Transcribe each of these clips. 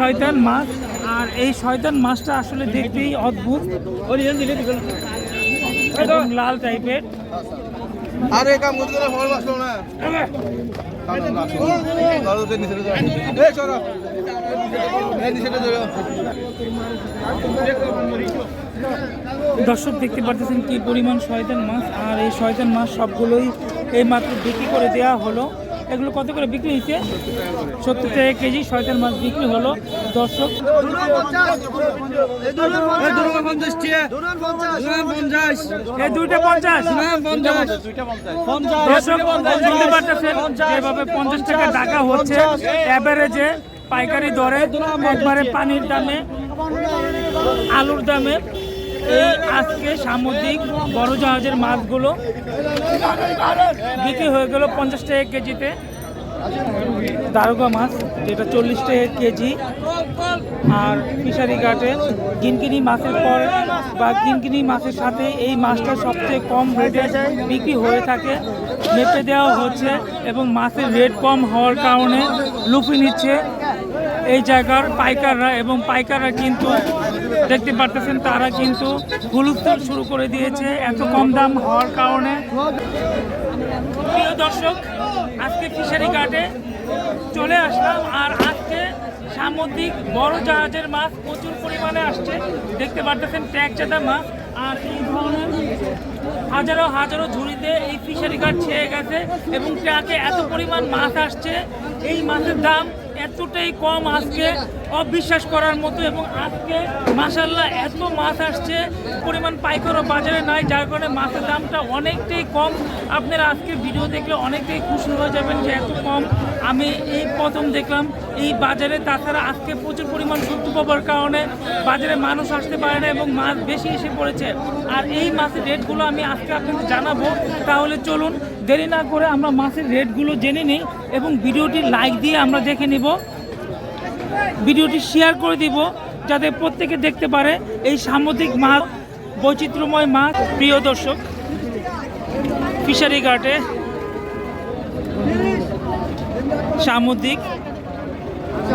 শয়তান মাছ আর এই শয়তান মাছটা আসলে দেখতেই অদ্ভুত এবং লাল টাইপের। আরে কাম করতে গেলে ফল বাসলো না। দর্শক দেখতে পারতেছেন কি পরিমাণ শয়তান মাছ আর এই শয়তান মাছ সবগুলোই এই মাত্র বিক্রি করে দেওয়া হলো। এগুলো কত করে বিক্রি হয়েছে? সত্তর টাকা কেজি, শয়তান মাছ বিক্রি হলো। দর্শক এই দুইটা পঞ্চাশ। দর্শক, বুঝতে পারতেছেন যেভাবে পঞ্চাশ টাকা টাকা হচ্ছে। অ্যাভারেজে পাইকারি দরে একবারে পানির দামে, আলুর দামে। এই আজকে সামুদ্রিক বড় জাহাজের মাছগুলো বিক্রি হয়ে গেল পঞ্চাশ টাকা কেজিতে। দারোগা মাছ, যেটা চল্লিশ টাকা কেজি। আর ফিশারি ঘাটে কিনকিনি মাছের পর বা কিনকিনি মাছের সাথে এই মাছটা সবচেয়ে কম রেটে বিক্রি হয়ে থাকে। মেপে দেওয়া হচ্ছে এবং মাছের রেট কম হওয়ার কারণে লুফি নিচ্ছে এই জায়গার পাইকাররা এবং পাইকাররা কিন্তু দেখতে পারতেছেন, তারা কিন্তু হুলুস্থল শুরু করে দিয়েছে, এত কম দাম হওয়ার কারণে। প্রিয় দর্শক, আজকে ফিশারি ঘাটে চলে আসলাম, আর আজকে সামুদ্রিক বড় জাহাজের মাছ প্রচুর পরিমাণে আসছে। দেখতে পারতেছেন, ট্যাগ চাঁদা মাছ, আর এই ধরনের হাজারো হাজারো ঝুড়িতে এই ফিশারি ঘাট ছেয়ে গেছে, এবং ট্রাকে এত পরিমাণ মাছ আসছে। এই মাছের দাম এতটাই কম আজকে অবিশ্বাস করার মতো এবং আজকে মাসাল্লাহ এত মাছ আসছে, পরিমাণ পাইকারও বাজারে নাই, যার কারণে মাছের দামটা অনেকটাই কম। আপনারা আজকে ভিডিও দেখলে অনেকটাই খুশি হয়ে যাবেন যে এত কম আমি এই প্রথম দেখলাম, এই বাজারে তাছাড়া আজকে প্রচুর পরিমাণ সূর্য পাবার কারণে বাজারে মানুষ আসতে পারে না এবং মাছ বেশি এসে পড়েছে। আর এই মাছের রেটগুলো আমি আজকে আপনাদের জানাব। তাহলে চলুন, দেরি না করে আমরা মাছের রেটগুলো জেনে নিই এবং ভিডিওটি লাইক দিয়ে আমরা দেখে নিব। ভিডিওটি শেয়ার করে দিব, যাতে প্রত্যেকে দেখতে পারে এই সামুদ্রিক মাছ, বৈচিত্র্যময় মাছ। প্রিয় দর্শক, ফিশারি ঘাটে সামুদ্রিক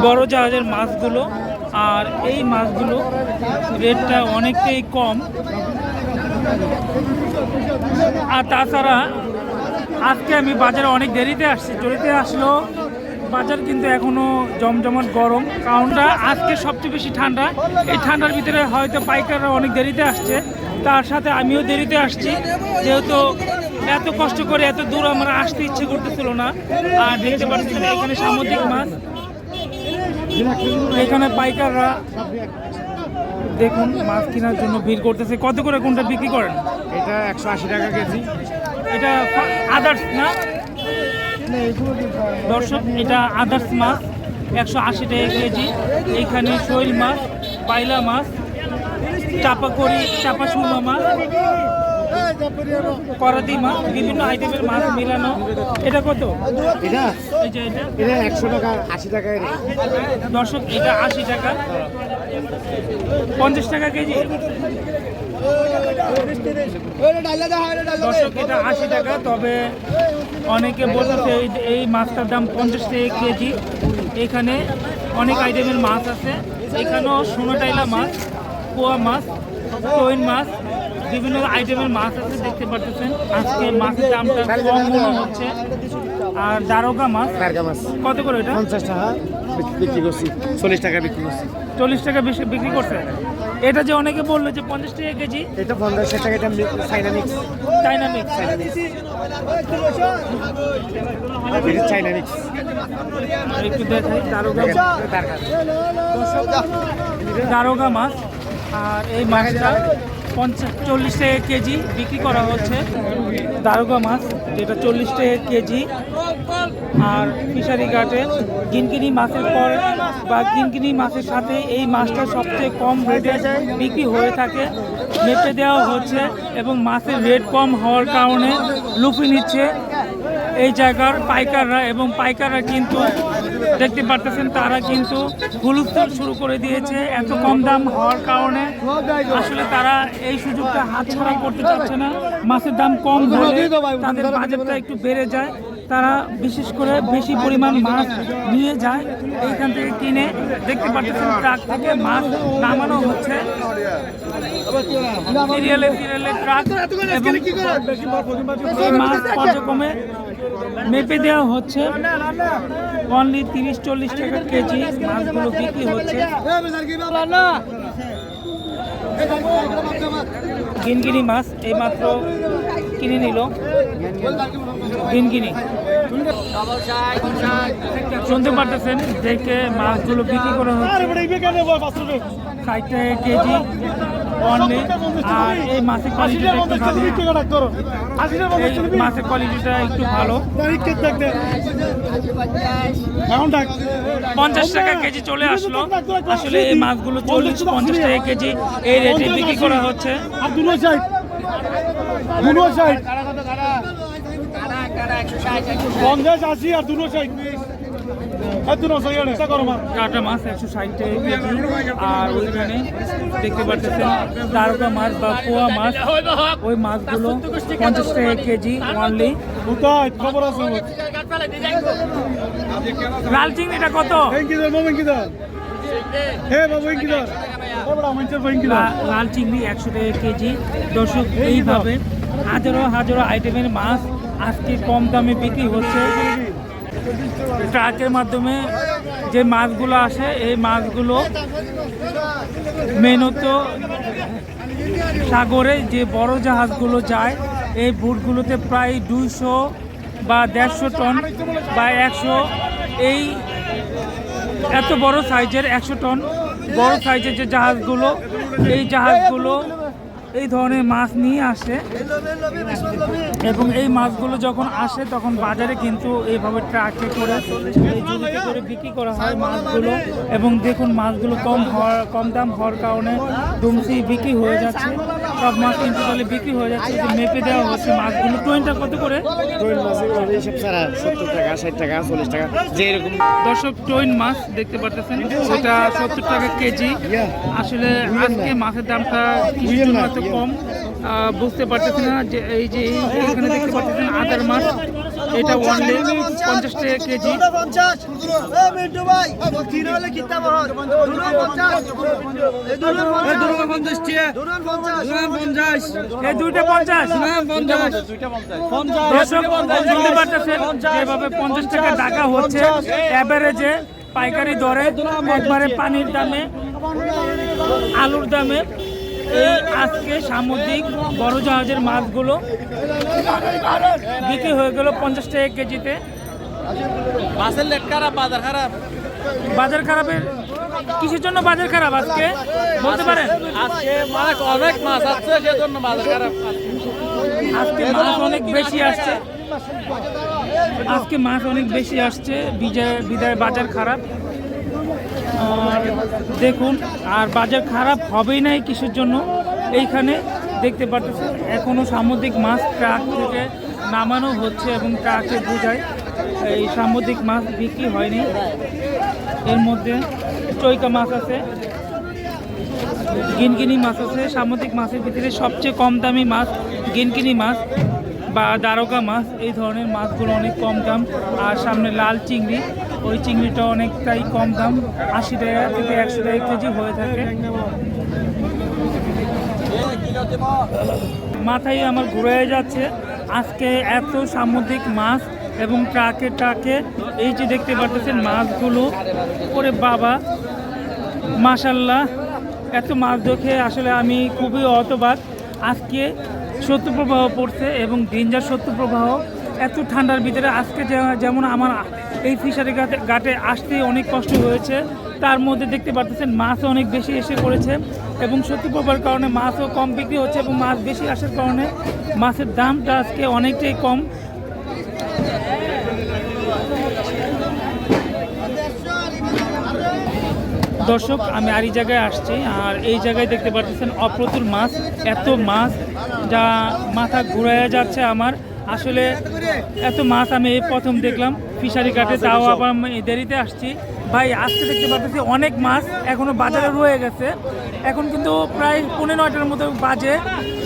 বড় জাহাজের মাছগুলো, আর এই মাছগুলো রেটটা অনেকটাই কম। আর তাছাড়া আজকে আমি বাজারে অনেক দেরিতে আসছি, দেরিতে আসলেও বাজার কিন্তু এখনও জমজমাট গরম। কারণটা আজকে সবচেয়ে বেশি ঠান্ডা। এই ঠান্ডার ভিতরে হয়তো পাইকাররা অনেক দেরিতে আসছে। তার সাথে আমিও দেরিতে আসছি, যেহেতু এত কষ্ট করে এত দূর আমার আসতে ইচ্ছে করতেছিল না। আর দেখতে পাচ্ছেন এখানে সামুদ্রিক মাছ। এখানে পাইকাররা দেখুন মাছ কেনার জন্য ভিড় করতেছে। কত করে কোনটা বিক্রি করেন? এটা একশো আশি টাকা কেজি। এটা আদার্স না? দর্শক এটা আদার্স মাছ একশো আশি টাকা কেজি। এইখানে শৈল মাছ পাইলা মাছ চাপা করি চাপা সুরমা মাছ। করাতি মাছ বিভিন্ন আইটেমের মাছ মিলানো এটা কত? এটা এটা? একশো টাকা আশি টাকায় দর্শক এটা আশি টাকা। পঞ্চাশ টাকা কেজি। দর্শক এটা আশি টাকা তবে অনেকে বলতেছে এই এই মাছটার দাম পঞ্চাশ টাকা কেজি। এখানে অনেক আইটেমের মাছ আছে। এখানেও সোনাটাইলা মাছ পোয়া মাছ কইন মাছ বিভিন্ন আইটেমের মাছ আছে দেখতে পারতেছেন। আজকে মাছের দামটা কম মনে হচ্ছে। আর দারোগা মাছ কারগা মাছ। কত করে এটা? পঞ্চাশ টাকা বিক্রি করছি চল্লিশ টাকা বিক্রি করছি। চল্লিশ টাকা বেশি বিক্রি করছে? এটা যে অনেকে বলল যে পঞ্চাশ টাকা কেজি এটা পঞ্চাশ টাকা এটা China mix China mix China mix একটু দেখাই দারোগা। দারোগা মাছ আর এই মাছটা পঞ্চাশ, চল্লিশ টাকা কেজি বিক্রি করা হচ্ছে। দারোগা মাছ, যেটা চল্লিশ টাকা কেজি। আর ফিশারি ঘাটে কিনকিনি মাছের পর বা কিনকিনি মাছের সাথে এই মাছটা সবচেয়ে কম রেটে বিক্রি হয়ে থাকে। মেপে দেওয়া হচ্ছে এবং মাছের রেট কম হওয়ার কারণে লুফি নিচ্ছে এই জায়গার পাইকাররা এবং পাইকাররা কিন্তু দেখতে পারতেছেন, তারা কিন্তু হুলুস্থল শুরু করে দিয়েছে। এত কম দাম হওয়ার কারণে আসলে তারা এই সুযোগটা হাতছাড়া করতে চাচ্ছে না। মাছের দাম কম হলে তাদের বাজেটটা একটু বেড়ে যায়। তারা বিশেষ করে বেশি পরিমাণ মাছ নিয়ে যায়, এইখান থেকে কিনে দেখতে পাচ্ছেন ট্রাক থেকে মাছ নামানো হচ্ছে। মেপে দেওয়া হচ্ছে। অনলি তিরিশ চল্লিশ টাকা কেজি মাছগুলো বিক্রি হচ্ছে। গিনগিনি মাছ, এইমাত্র কিনে নিল। গিনগিনি। শুনতে পারতেছেন দেখে মাছগুলো বিক্রি করা হচ্ছে। কেজি এই মাছের কোয়ালিটিটা এই মাছের কোয়ালিটিটা একটু ভালো। পঞ্চাশ টাকা কেজি চলে আসলো। আসলে এই মাছগুলো চল্লিশ পঞ্চাশ টাকা কেজি। এই রেটে বিক্রি করা হচ্ছে। পঞ্চাশ আশি আর দুটো মা কাটা মাছ একশো ষাট আর ওইখানে দেখতে পাচ্ছেন তারকা মাছ বা পোয়া মাছ। ওই মাছগুলো পঞ্চাশ টাকা কেজি অনলি খবর আছে লাল চিংড়িটা কত? লাল চিংড়ি একশো টাকা কেজি। দর্শক এইভাবে হাজারো হাজারো আইটেমের মাছ আজকে কম দামে বিক্রি হচ্ছে। ট্রাকের মাধ্যমে যে মাছগুলো আসে এই মাছগুলো মেনত সাগরে যে বড় জাহাজগুলো যায় এই বুটগুলোতে প্রায় দুইশো বা দেড়শো টন বা একশো। এই এত বড় সাইজের একশো টন, বড় সাইজের যে জাহাজগুলো, এই জাহাজগুলো এই ধরনের মাছ নিয়ে আসে। এবং এই মাছগুলো যখন আসে, তখন বাজারে কিন্তু এইভাবে ট্রাকে করে করে বিক্রি করা হয় মাছগুলো। এবং দেখুন, মাছগুলো কম হওয়ার, কম দাম হওয়ার কারণে ডুমসি বিক্রি হয়ে যাচ্ছে। সব মাছ কিন্তু তাহলে বিক্রি হয়ে যাচ্ছে যে মেপে দেওয়া হচ্ছে মাছগুলো। টোয়েনটা কত করে? টোয়েন মাছের এইসব ছাড়া সত্তর টাকা ষাট টাকা চল্লিশ টাকা যে এরকম। দর্শক টোয়েন মাছ দেখতে পারতেছেন সেটা সত্তর টাকা কেজি। আসলে আজকে মাছের দামটা কম বুঝতে পারতেছি না যে এই যে এখানে দেখতে পাচ্ছেন আদার মাছ। এটা ওয়ানলি পঞ্চাশ টাকা কেজি। যেভাবে পঞ্চাশ। টাকা টাকা হচ্ছে অ্যাভারেজে পাইকারি দরে একবারে পানির দামে আলুর দামে এই আজকে সামুদ্রিক বড় জাহাজের মাছগুলো বিক্রি হয়ে গেল পঞ্চাশ টাকা কেজিতে। মাছের লেট খারাপ বাজার খারাপ। বাজার খারাপের কিসের জন্য বাজার খারাপ আজকে? বলতে পারেন। আজকে মাছ অনেক মাছ আছে সেজন্য বাজার খারাপ। আজকে মাছ অনেক বেশি আসছে। আজকে মাছ অনেক বেশি আসছে বিজয় বিদায় বাজার খারাপ। দেখুন, আর বাজার খারাপ হবেই নাই কিসের জন্য? এইখানে দেখতে পাচ্ছেন এখনও সামুদ্রিক মাছ ট্রাক থেকে নামানো হচ্ছে এবং ট্রাকে বোঝায় এই সামুদ্রিক মাছ বিক্রি হয়নি। এর মধ্যে চৈকা মাছ আছে, গিনগিনি মাছ আছে, সামুদ্রিক মাছের ভিতরে সবচেয়ে কম দামি মাছ গিনগিনি মাছ বা দারোগা মাছ, এই ধরনের মাছগুলো অনেক কম দাম। আর সামনে লাল চিংড়ি ওই চিংড়িটা অনেকটাই কম দাম, আশি টাকা থেকে একশো টাকা কেজি হয়ে থাকে। মাথায় আমার ঘুরে যাচ্ছে, আজকে এত সামুদ্রিক মাছ এবং ট্রাকে ট্রাকে, এই যে দেখতে পাচ্ছেন মাছগুলো করে বাবা, মাশাল্লাহ, এত মাছ দেখে আসলে আমি খুবই অতবাক আজকে শত্রুপ্রবাহ পড়ছে এবং ডেঞ্জার শত্রুপ্রবাহ এত ঠান্ডার ভিতরে আজকে যেমন আমার এই ফিশারি ঘাটে ঘাটে আসতে অনেক কষ্ট হয়েছে। তার মধ্যে দেখতে পাচ্ছেন মাছও অনেক বেশি এসে পড়েছে এবং সত্যি শত্রুপ্রবাহের কারণে মাছও কম বিক্রি হচ্ছে এবং মাছ বেশি আসার কারণে মাছের দামটা আজকে অনেকটাই কম। দর্শক, আমি আর এই জায়গায় আসছি আর এই জায়গায় দেখতে পাচ্ছেন অপ্রতুল মাছ, এত মাছ যা মাথা ঘুরাইয়া যাচ্ছে আমার। আসলে এত মাছ আমি এই প্রথম দেখলাম ফিশারি ঘাটে তাও আবার আমি দেরিতে আসছি। ভাই আজকে দেখতে পাচ্ছি অনেক মাছ এখনও বাজারে রয়ে গেছে। এখন কিন্তু প্রায় পনেরো নয়টার মতো বাজে।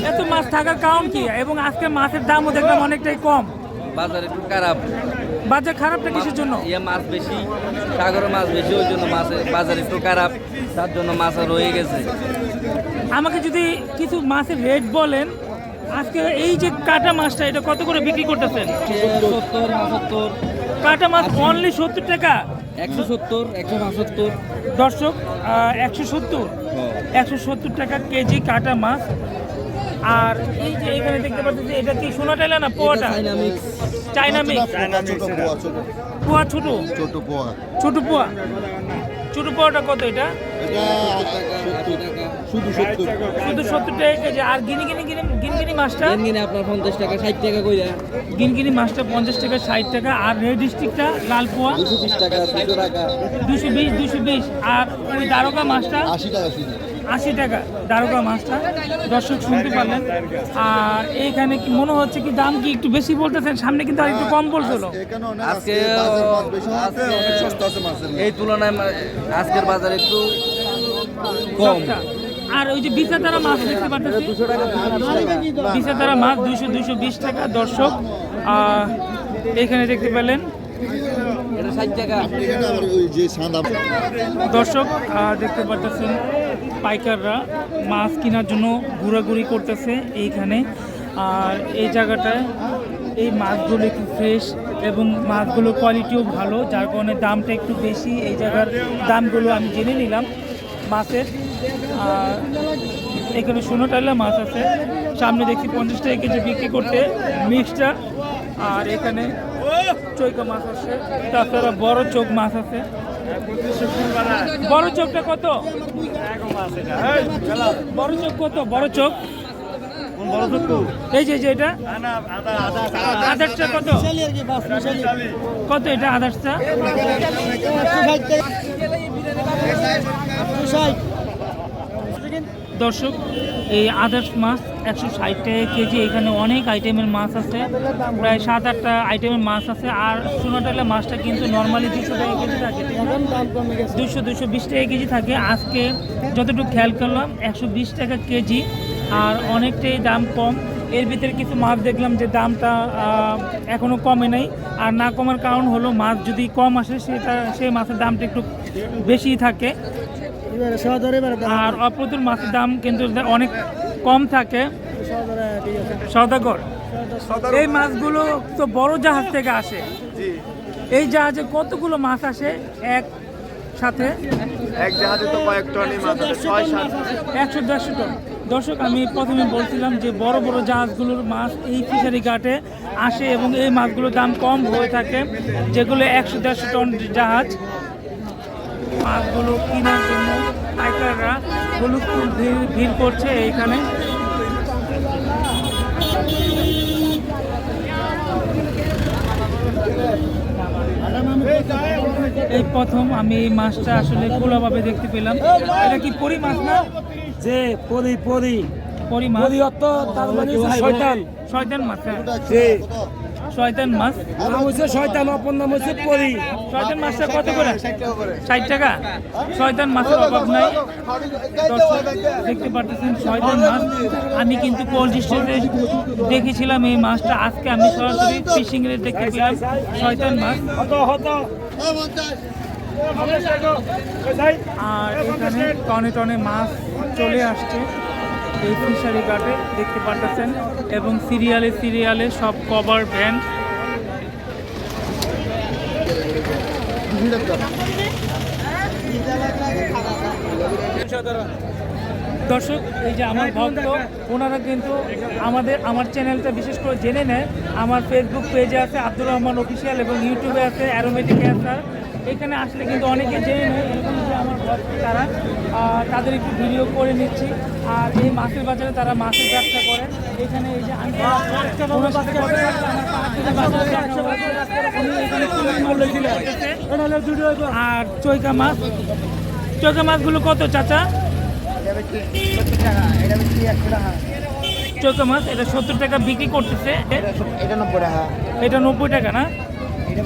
এত মাছ থাকার কারণ কি? এবং আজকে মাছের দামও দেখলাম অনেকটাই কম। বাজার একটু খারাপ। বাজার খারাপটা কিসের জন্য? ইয়ে মাছ বেশি সাগরের মাছ বেশি ওই জন্য মাছের বাজার একটু খারাপ তার জন্য মাছ রয়ে গেছে। আমাকে যদি কিছু মাছের রেট বলেন আজকে এই যে কাটা মাছটা এটা কত করে বিক্রি করতেছেন? সত্তর পঁচাত্তর কাটা মাছ অনলি সত্তর টাকা? একশো সত্তর একশো পঁচাত্তর দর্শক একশো সত্তর। একশো সত্তর টাকা কেজি কাটা মাছ। আর এই যে এখানে দেখতে পাচ্ছেন যে এটা কি সোনা টাইলা না পোয়াটা চাইনা মিক্স। ছোট পোয়া ছোট পোয়া। ছোট? পোয়া। ছোট পোয়া। ছোট পোয়াটা কত এটা? এটা শুধু সত্তর। শুধু সত্তর টাকা কেজি। আর গিনি গিনি গিনি গিনগিনি মাছটা? কিনে আপনার পঞ্চাশ টাকা ষাট টাকা কইরা। গিনগিনি মাছটা পঞ্চাশ টাকা ষাট টাকা। আর রেড স্টিকটা লাল পোয়া দুশো বিশ টাকা দুশো টাকা। দুশো বিশ দুশো বিশ। আর ওই দ্বারকা মাছটা? আশি টাকা শুধু আশি টাকা দ্বারকা মাছটা। দর্শক শুনতে পারলেন। আর এইখানে কি মনে হচ্ছে কি দাম কি একটু বেশি বলতেছেন? সামনে কিন্তু আর একটু কম বলছিল। এখানে আজকে আজকে বাজার মাছ বেশি আছে আজকে- অনেক সস্তা আছে মাছের এই তুলনায় আজকের বাজার একটু কম। আর ওই যে বিশা তারা মাছ দেখতে দুশো বিশ তারা মাছ দুশো দুশো বিশ টাকা, দর্শক। এখানে দেখতে পেলেন। দর্শক দেখতে পাচ্ছেন পাইকাররা মাছ কেনার জন্য ঘোরাঘুরি করতেছে এইখানে। আর এই জায়গাটায় এই মাছগুলো একটু ফ্রেশ এবং মাছগুলোর কোয়ালিটিও ভালো, যার কারণে দামটা একটু বেশি। এই জায়গার দামগুলো আমি জেনে নিলাম। মাছের, আর এখানে সোনাটাইলা মাছ আছে। সামনে দেখছি পঞ্চাশ টাকা কেজি বিক্রি করতে মিক্সটা আর এখানে চৈকা মাছ আছে। তাছাড়া বড় চোখ মাছ আছে। বড় চোখটা কত? বড় চোখ কত? বড় চোখ? এই যে এটা? আদার্সটা কত? কত এটা আদার্সটা দর্শক, এই আদার্স মাছ একশো ষাট টাকা কেজি, এখানে অনেক আইটেমের মাছ আছে। প্রায় সাত আটটা আইটেমের মাছ আছে। আর সোনাটালা মাছটা কিন্তু নর্মালি দুশো টাকা কেজি থাকে। দুশো দুশো বিশ টাকা কেজি থাকে। আজকে যতটুকু খেয়াল করলাম, একশো বিশ টাকা কেজি। আর অনেকটাই দাম কম। এর ভিতরে কিছু মাছ দেখলাম যে দামটা এখনও কমে নাই। আর না কমার কারণ হলো মাছ যদি কম আসে, সেটা সেই মাছের দামটা একটু বেশি থাকে। এবারে সদর এবারে আর অপ্রতুল মাছের দাম কিন্তু অনেক কম থাকে। সদাগর এই মাছগুলো তো বড় জাহাজ থেকে আসে। এই জাহাজে কতগুলো মাছ আসে এক সাথে? এক জাহাজে তো কয়েক টনই মাছ একশো দেড়শো টন। দর্শক আমি প্রথমে বলছিলাম যে বড় বড় জাহাজগুলোর মাছ এই ফিশারি ঘাটে আসে এবং এই মাছগুলোর দাম কম হয়ে থাকে যেগুলো একশো দেড়শো টন জাহাজ। মাছগুলো কেনার জন্য পাইকাররা হলুদ ভিড় ভিড় করছে এইখানে। এই প্রথম আমি এই মাছটা আসলে খোলাভাবে দেখতে পেলাম। এটা কি পরি মাছ না? যে পরি পরি। পরি মাছ। পরি অর্থ তার মানে শয়তান। শয়তান মাছ হ্যাঁ। যে শয়তান মাছ? নাম হচ্ছে শয়তান অপর নাম হচ্ছে পরি। শয়তান মাছটা কত করে? ষাট টাকা? শয়তান মাছের অভাব নাই। দেখতে পারতেছেন শয়তান মাছ। আমি কিন্তু কোল্ড স্টোরে দেখেছিলাম এই মাছটা। আজকে আমি সরাসরি ফিশিং এর দেখতে পেলাম শয়তান মাছ। আর এখানে টনে টনে মাছ চলে আসছে। এই ফিশারি ঘাটে দেখতে পাচ্ছেন এবং সিরিয়ালে সিরিয়ালে সব কভার ভ্যান। দর্শক, এই যে আমার ভক্ত, ওনারা কিন্তু আমাদের, আমার চ্যানেলটা বিশেষ করে জেনে নেয়। আমার ফেসবুক পেজে আছে আব্দুর রহমান অফিসিয়াল এবং ইউটিউবে আছে অ্যারোমেটিক ক্যান্সার এখানে আসলে কিন্তু অনেকে জেনে নেয় এরকম যে আমার ঘর তারা তাদের একটু ভিডিও করে নিচ্ছি। আর এই মাছের বাজারে তারা মাছের ব্যবসা করে। এখানে এই যে তুলে করতেছে। আর চৈকা মাছ। চৈকা মাছগুলো কত চাচা? চৈকা মাছ এটা সত্তর টাকা বিক্রি করতেছে। এটা নব্বই টাকা। এটা নব্বই টাকা না? এটা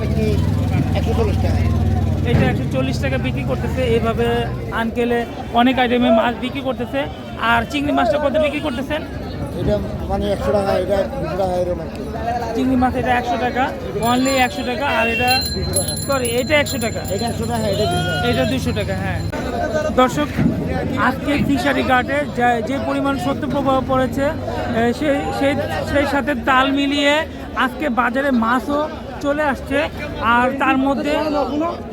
একশো চল্লিশ টাকা। এটা একশো চল্লিশ টাকা বিক্রি করতেছে। এইভাবে আনকেলে অনেক আইটেমে মাছ বিক্রি করতেছে। আর চিংড়ি মাছটা কত বিক্রি করতেছেন? এটা মানে একশো টাকা এটা দুশো টাকা এরকম চিংড়ি মাছ এটা একশো টাকা অনলি একশো টাকা আর এটা সরি এটা একশো টাকা। এটা একশো টাকা এটা দুশো টাকা। এটা দুশো টাকা হ্যাঁ। দর্শক আজকে ফিশারি ঘাটে যা- যে পরিমাণ সত্য প্রবাহ পড়েছে সেই সেই সেই সাথে তাল মিলিয়ে আজকে বাজারে মাছও চলে আসছে। আর তার মধ্যে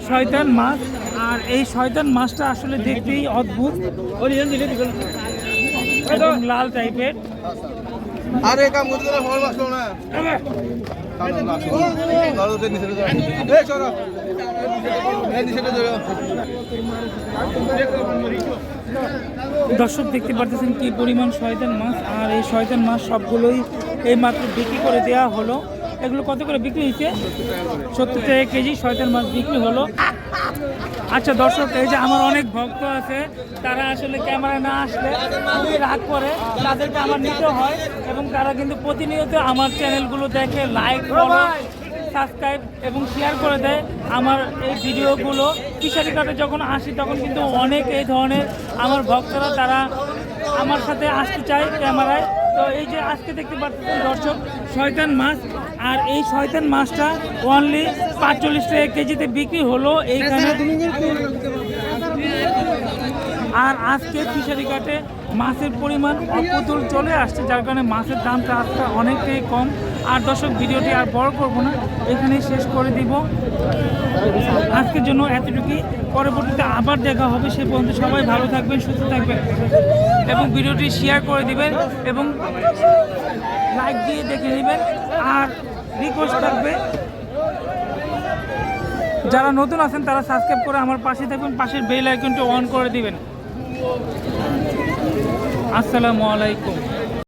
শয়তান মাছ। আর এই শয়তান মাছটা আসলে দেখতেই অদ্ভুত। লাল টাইপের। আরে কাম করতে গেলে ফল না। দর্শক দেখতে পারতেছেন কি পরিমাণ শয়তান মাছ। আর এই শয়তান মাছ সবগুলোই এই মাত্র বিক্রি করে দেওয়া হলো। এগুলো কত করে বিক্রি হয়েছে? সত্তর টাকা কেজি, শয়তান মাছ বিক্রি হলো। আচ্ছা দর্শক, এই যে আমার অনেক ভক্ত আছে, তারা আসলে ক্যামেরা না আসলে খুবই রাগ করে, তাদেরকে আমার নিতে হয় এবং তারা কিন্তু প্রতিনিয়ত আমার চ্যানেলগুলো দেখে লাইক সাবস্ক্রাইব এবং শেয়ার করে দেয়। আমার এই ভিডিওগুলো ফিশারি কাটে যখন আসি, তখন কিন্তু অনেক এই ধরনের আমার ভক্তরা, তারা আমার সাথে আসতে চায় ক্যামেরায়। তো এই যে আজকে দেখতে পাচ্ছেন দর্শক, শয়তান মাছ আর এই শয়তান মাছটা অনলি পাঁচচল্লিশ টাকা কেজিতে বিক্রি হলো এইখানে। আর আজকে ফিশারি ঘাটে মাছের পরিমাণ অপ্রতুল চলে আসছে, যার কারণে মাছের দামটা আজকে অনেকটাই কম। আর দর্শক, ভিডিওটি আর বড় করব না, এখানেই শেষ করে দিব। আজকের জন্য এতটুকুই। পরবর্তীতে আবার দেখা হবে, সে পর্যন্ত সবাই ভালো থাকবেন, সুস্থ থাকবেন, এবং ভিডিওটি শেয়ার করে দিবেন, এবং লাইক দিয়ে দেখে নেবেন। আর রিকোয়েস্ট থাকবে। যারা নতুন আছেন, তারা সাবস্ক্রাইব করে আমার পাশে থাকবেন পাশের বেল আইকনটি অন করে দিবেন। আসসালামু আলাইকুম।